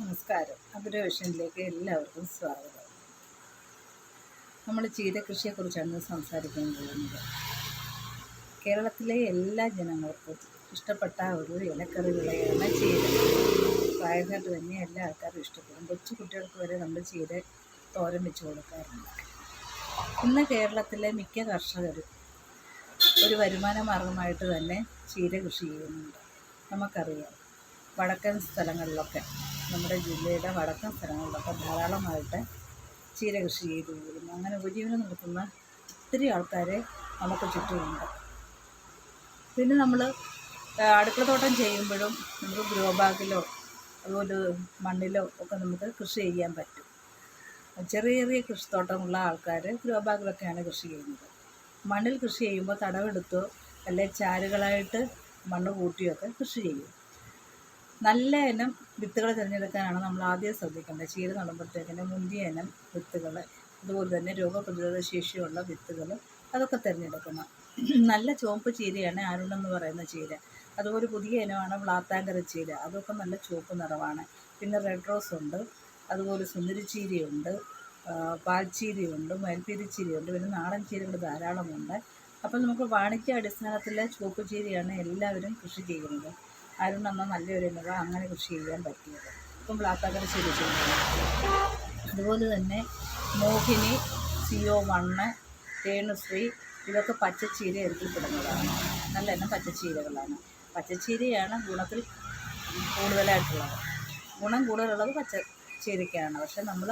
നമസ്കാരം. അഗ്രവിഷനിലേക്ക് എല്ലാവർക്കും സ്വാഗതം. നമ്മൾ ചീര കൃഷിയെക്കുറിച്ചാണ് ഇന്ന് സംസാരിക്കാൻ പോകുന്നത്. കേരളത്തിലെ എല്ലാ ജനങ്ങൾക്കും ഇഷ്ടപ്പെട്ട ഒരു ഇലക്കറി വിളയാണ് ചീര. പ്രായമായിട്ട് തന്നെ എല്ലാ ആൾക്കാരും ഇഷ്ടപ്പെടും. കൊച്ചു കുട്ടികൾക്ക് വരെ നമ്മൾ ചീര തോരൻ വെച്ച് കൊടുക്കാറുണ്ട്. ഇന്ന് കേരളത്തിലെ മിക്ക കർഷകരും ഒരു വരുമാന മാർഗമായിട്ട് തന്നെ ചീര കൃഷി ചെയ്യുന്നുണ്ട്. നമുക്കറിയാം. വടക്കൻ സ്ഥലങ്ങളിലൊക്കെ നമ്മുടെ ജില്ലയുടെ വടക്കൻ സ്ഥലങ്ങളിലൊക്കെ ധാരാളമായിട്ട് ചീര കൃഷി ചെയ്തു പോകുന്നു അങ്ങനെ ഉപജീവനം നടത്തുന്ന ഒത്തിരി ആൾക്കാരെ നമുക്ക് ചുറ്റുമുണ്ട്. പിന്നെ നമ്മൾ അടുക്കളത്തോട്ടം ചെയ്യുമ്പോഴും നമുക്ക് ഗ്രോ ബാഗിലോ അതുപോലെ മണ്ണിലോ ഒക്കെ നമുക്ക് കൃഷി ചെയ്യാൻ പറ്റും. ചെറിയ ചെറിയ കൃഷി കൃഷിത്തോട്ടമുള്ള ആൾക്കാർ ഗ്രോ ബാഗിലൊക്കെയാണ് കൃഷി ചെയ്യുന്നത്. മണ്ണിൽ കൃഷി ചെയ്യുമ്പോൾ തടവെടുത്തോ അല്ലെങ്കിൽ ചാരുകളായിട്ട് മണ്ണ് കൂട്ടിയൊക്കെ കൃഷി ചെയ്യും. നല്ല ഇനം വിത്തുകൾ തിരഞ്ഞെടുക്കാനാണ് നമ്മൾ ആദ്യം ശ്രദ്ധിക്കേണ്ടത്. ചീര നടുമ്പോഴത്തേക്കിന് മുന്തിയ ഇനം വിത്തുകൾ അതുപോലെ തന്നെ രോഗപ്രതിരോധ ശേഷിയുള്ള വിത്തുകൾ അതൊക്കെ തിരഞ്ഞെടുക്കണം. നല്ല ചുവപ്പ് ചീരയാണ് ആരുണെന്ന് പറയുന്ന ചീര. അതുപോലെ പുതിയ ഇനമാണ് വ്ളാത്താങ്കര ചീര. അതൊക്കെ നല്ല ചുവപ്പ് നിറവാണ്. പിന്നെ റെഡ് റോസ് ഉണ്ട് അതുപോലെ സുന്ദരി ചീരയുണ്ട് പാൽച്ചീരയുണ്ട് മയിൽപ്പീരിച്ചീരയുണ്ട് പിന്നെ നാടൻ ചീരകൾ ധാരാളമുണ്ട്. അപ്പോൾ നമുക്ക് വാണിജ്യ അടിസ്ഥാനത്തിൽ ചുവപ്പ് ചീരയാണ് എല്ലാവരും കൃഷി ചെയ്യുന്നത്. അരുൺ എന്ന നല്ലൊരു മുഴ അങ്ങനെ കൃഷി ചെയ്യാൻ പറ്റിയത്. ഇപ്പം ബ്ലാക്കാക്കര ശരി ചെയ്യുന്നത് അതുപോലെ തന്നെ മോഹിനി സി ഒ മണ്ണ് രേണുശ്രീ ഇതൊക്കെ പച്ചച്ചീര ഇറക്കിപ്പെടുന്നതാണ് നല്ല എണ്ണം പച്ചച്ചീരകളാണ്. പച്ചച്ചീരയാണ് ഗുണത്തിൽ കൂടുതലായിട്ടുള്ളത്. ഗുണം കൂടുതലുള്ളത് പച്ചച്ചീരയ്ക്കാണ്. പക്ഷെ നമ്മൾ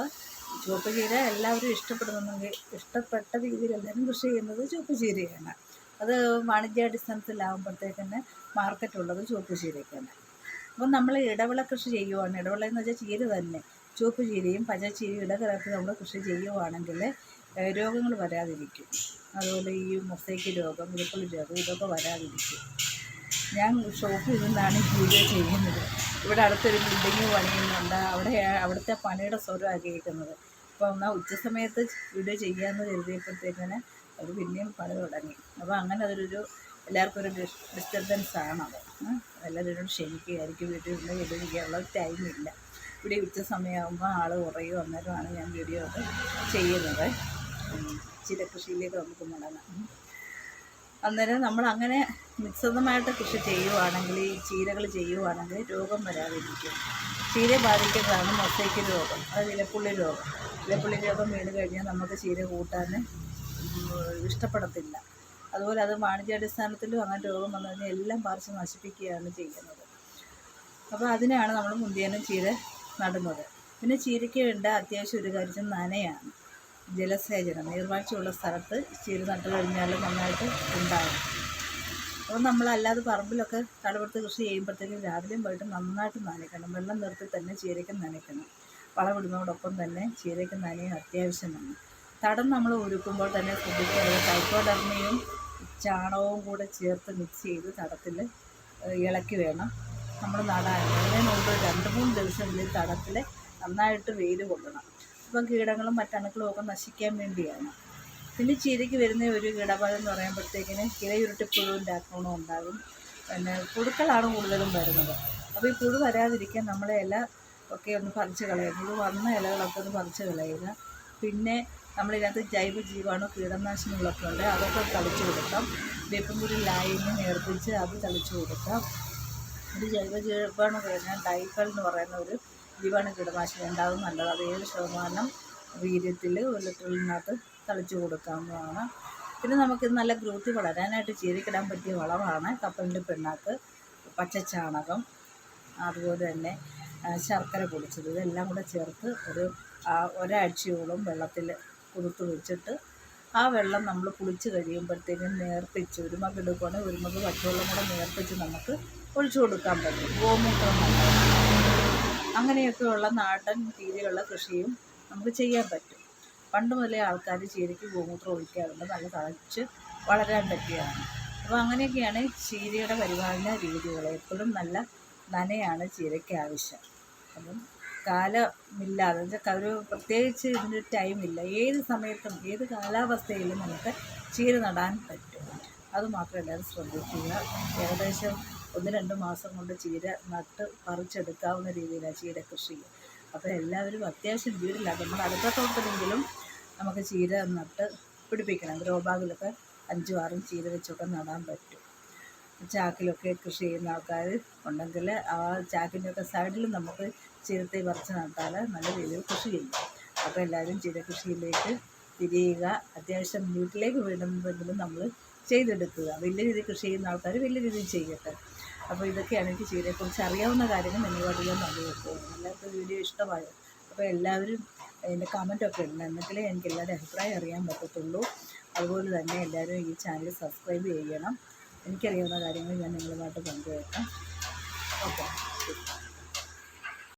ചുവപ്പ് ചീര എല്ലാവരും ഇഷ്ടപ്പെടുന്നെങ്കിൽ ഇഷ്ടപ്പെട്ട രീതിയിൽ എല്ലാവരും കൃഷി ചെയ്യുന്നത് ചുവപ്പ് ചീരയാണ്. അത് വാണിജ്യാടിസ്ഥാനത്തിലാകുമ്പോഴത്തേക്കന്നെ മാർക്കറ്റുള്ളത് ചുവപ്പ് ചീരയ്ക്കാണ്. അപ്പം നമ്മൾ ഇടവിള കൃഷി ചെയ്യുവാണ്. ഇടവിള എന്ന് വെച്ചാൽ ചീര തന്നെ. ചുവപ്പ് ചീരയും പച്ചച്ചീരയും ഇടകലർത്തി നമ്മൾ കൃഷി ചെയ്യുവാണെങ്കിൽ രോഗങ്ങൾ വരാതിരിക്കും. അതുപോലെ ഈ മൊസൈക്ക് രോഗം ഇരപ്പുള്ളി രോഗം ഇതൊക്കെ വരാതിരിക്കും. ഞാൻ ഷോപ്പിൽ നിന്നാണ് വീഡിയോ ചെയ്യുന്നത്. ഇവിടെ അടുത്തൊരു ബിൽഡിങ് പണിയുന്നുണ്ട് അവിടെ അവിടുത്തെ പണിയുടെ സ്വരമാണ് കേൾക്കുന്നത്. അപ്പോൾ എന്നാൽ ഉച്ച സമയത്ത് വീഡിയോ ചെയ്യാമെന്ന് കരുതിയപ്പോഴത്തേക്കിന് അത് പിന്നെയും പണി തുടങ്ങി. അപ്പോൾ അങ്ങനെ അതൊരു എല്ലാവർക്കും ഒരു ഡിസ്റ്റർബൻസ് ആണത് എല്ലാവരും ക്ഷമിക്കുകയായിരിക്കും. വീട്ടിൽ വീഡിയോ ചെയ്യാനുള്ള ടൈമില്ല ഇവിടെ ഉച്ച സമയമാകുമ്പോൾ ആൾ കുറയും അന്നേരമാണ് ഞാൻ വീഡിയോ ഒക്കെ ചെയ്യുന്നത്. ചിരകൃഷിയിലേക്ക് നമുക്ക് മടങ്ങാം. അന്നേരം നമ്മൾ അങ്ങനെ മിശ്രിതമായിട്ട് കൃഷി ചെയ്യുവാണെങ്കിൽ ഈ ചീരകൾ ചെയ്യുവാണെങ്കിൽ രോഗം വരാതിരിക്കും. ചീര ബാധിക്കുന്നതാണ് മൊസൈക്ക് രോഗം. അത് ഇലപ്പുള്ളി രോഗം. ഇലപ്പുള്ളി രോഗം വീണ് കഴിഞ്ഞാൽ നമുക്ക് ചീര കൂട്ടാൻ ഇഷ്ടപ്പെടത്തില്ല. അതുപോലെ അത് വാണിജ്യാടിസ്ഥാനത്തിലും അങ്ങനെ രോഗം വന്നു കഴിഞ്ഞാൽ എല്ലാം പറിച്ച് നശിപ്പിക്കുകയാണ് ചെയ്യുന്നത്. അപ്പോൾ അതിനാണ് നമ്മൾ മുന്തിയനും ചീര നടുന്നത്. പിന്നെ ചീരയ്ക്ക് വേണ്ട അത്യാവശ്യം ഒരു കാര്യം നനയാണ്. ജലസേചനം നീർവാഴ്ചയുള്ള സ്ഥലത്ത് ചീര നട്ട് കഴിഞ്ഞാൽ നന്നായിട്ട് ഉണ്ടാകും അപ്പോൾ നമ്മളല്ലാതെ പറമ്പിലൊക്കെ കടപെടുത്ത് കൃഷി ചെയ്യുമ്പോഴത്തേക്കും രാവിലെയും വൈകിട്ടും നന്നായിട്ട് നനയ്ക്കണം. വെള്ളം നിർത്തി തന്നെ ചീരയ്ക്ക് നനയ്ക്കണം. വളമിടുന്നതോടൊപ്പം തന്നെ ചീരയ്ക്ക് നനയും അത്യാവശ്യമാണ്. തടം നമ്മൾ ഒരുക്കുമ്പോൾ തന്നെ ശ്രദ്ധിക്കേണ്ടത് ടൈക്കോഡർമയും ചാണകവും കൂടെ ചേർത്ത് മിക്സ് ചെയ്ത് തടത്തിൽ ഇളക്കി വേണം. നമ്മൾ നടാൻ അതിന് മുമ്പ് രണ്ട് മൂന്ന് ദിവസങ്ങളിൽ തടത്തിൽ നന്നായിട്ട് വെയിൽ കൊള്ളണം. ഇപ്പം കീടങ്ങളും മറ്റണുക്കളും ഒക്കെ നശിക്കാൻ വേണ്ടിയാണ്. പിന്നെ ചീരയ്ക്ക് വരുന്ന ഒരു കീടബാധ എന്ന് പറയുമ്പോഴത്തേക്കിന് ഇലയുരുട്ടിപ്പുഴുവിന്റെ ആക്രമണം ഉണ്ടാകും. പിന്നെ പുഴുക്കളാണ് കൂടുതലും വരുന്നത്. അപ്പോൾ ഈ പുഴു വരാതിരിക്കാൻ നമ്മളെ ഇല ഒക്കെ ഒന്ന് പറിച്ച് കളയുക. പുഴു വന്ന ഇലകളൊക്കെ ഒന്ന് പറിച്ച് കളയുക. പിന്നെ നമ്മളിതിനകത്ത് ജൈവ ജീവാണു കീടനാശിനികളൊക്കെ ഉണ്ട്. അതൊക്കെ തളിച്ചു കൊടുക്കാം. വേപ്പൻകുരി ലായനി നേർപ്പിച്ച് അത് തളിച്ചു കൊടുക്കാം. ഒരു ജൈവ ജീവാണു കഴിഞ്ഞാൽ ഡൈഫൽ എന്ന് പറയുന്ന ഒരു ജീവാണു കീടനാശിനി ഉണ്ടാകും നല്ലത് അത് ഏഴ് ശതമാനം വീര്യത്തിൽ ഒരു ലിറ്ററിനകത്ത് തളിച്ചു കൊടുക്കാവുന്നതാണ്. പിന്നെ നമുക്ക് നല്ല ഗ്രോത്തി വളരാനായിട്ട് ചീരിക്കിടാൻ പറ്റിയ വളമാണ് കപ്പലിന്റെ പിണ്ണാക്ക് പച്ചച്ചാണകം അതുപോലെ തന്നെ ശർക്കര പൊടിച്ചത്. ഇതെല്ലാം കൂടെ ചേർത്ത് ഒരു ഒരാഴ്ചയോളം വെള്ളത്തിൽ കുതിർത്ത് വെച്ചിട്ട് ആ വെള്ളം നമ്മൾ കുളിച്ച് കഴിയുമ്പോഴത്തേക്കും നേർപ്പിച്ച് ഒരു മഗ് എടുക്കുകയാണെങ്കിൽ ഒരു മഗ് പച്ചവെള്ളം കൂടെ നേർപ്പിച്ച് നമുക്ക് ഒഴിച്ചു കൊടുക്കാൻ പറ്റും. ഗോമൂത്രം അങ്ങനെയൊക്കെയുള്ള നാടൻ രീതിയിലുള്ള കൃഷിയും നമുക്ക് ചെയ്യാൻ പറ്റും. പണ്ട് മുതലേ ആൾക്കാർ ചീരയ്ക്ക് ഗോമൂത്രം ഒഴിക്കാറുണ്ട്. നല്ല തഴച്ച് വളരാൻ പറ്റിയതാണ്. അപ്പോൾ അങ്ങനെയൊക്കെയാണ് ചീരയുടെ പരിപാലന രീതികൾ. എപ്പോഴും നല്ല നനയാണ് ചീരയ്ക്ക് ആവശ്യം. അപ്പം കാലമില്ലാതെ വെച്ചാൽ ഒരു പ്രത്യേകിച്ച് ഇതിന്റെ ടൈമില്ല. ഏത് സമയത്തും ഏത് കാലാവസ്ഥയിലും നമുക്ക് ചീര നടാൻ പറ്റും. അത് മാത്രമല്ല എല്ലാവരും ശ്രദ്ധിക്കുക. ഏകദേശം ഒന്ന് രണ്ട് മാസം കൊണ്ട് ചീര നട്ട് പറിച്ചെടുക്കാവുന്ന രീതിയിലാണ് ചീര കൃഷി അപ്പോൾ എല്ലാവരും അത്യാവശ്യം വീടില്ല. നമ്മുടെ അടുത്ത തോട്ടത്തിലെങ്കിലും നമുക്ക് ചീര നട്ട് പിടിപ്പിക്കണം. ഗ്രോ ബാഗിലൊക്കെ അഞ്ചും ആറും ചീര വെച്ചൊക്കെ നടാൻ പറ്റും. ചാക്കിലൊക്കെ കൃഷി ചെയ്യുന്ന ആൾക്കാർ ഉണ്ടെങ്കിൽ ആ ചാക്കിന്റെയൊക്കെ സൈഡിൽ നമുക്ക് ചീരത്തെ പറിച്ച് നട്ടാൽ നല്ല രീതിയിൽ കൃഷി ചെയ്യും. അപ്പോൾ എല്ലാവരും ചീര കൃഷിയിലേക്ക് തിരിയുക. അത്യാവശ്യം വീട്ടിലേക്ക് വേണ്ടുന്നതെങ്കിലും നമ്മൾ ചെയ്തെടുക്കുക. വലിയ രീതിയിൽ കൃഷി ചെയ്യുന്ന ആൾക്കാർ വലിയ രീതിയിൽ ചെയ്യട്ടെ. അപ്പോൾ ഇതൊക്കെയാണ് എനിക്ക് ചീരയെക്കുറിച്ച് അറിയാവുന്ന കാര്യങ്ങൾ നിങ്ങളോട് ഞാൻ പങ്കുവെക്കുന്നത് എല്ലാവർക്കും വീഡിയോ ഇഷ്ടമായോ? അപ്പോൾ എല്ലാവരും അതിന്റെ കമന്റൊക്കെ ഉണ്ട് എന്നെങ്കിലേ എനിക്ക് എല്ലാവരുടെ അഭിപ്രായം അറിയാൻ പറ്റത്തുള്ളൂ. അതുപോലെ തന്നെ എല്ലാവരും ഈ ചാനൽ സബ്സ്ക്രൈബ് ചെയ്യണം. എനിക്കറിയാവുന്ന കാര്യങ്ങൾ ഞാൻ നിങ്ങളുമായിട്ട് പങ്കുവയ്ക്കാം. ഓക്കെ.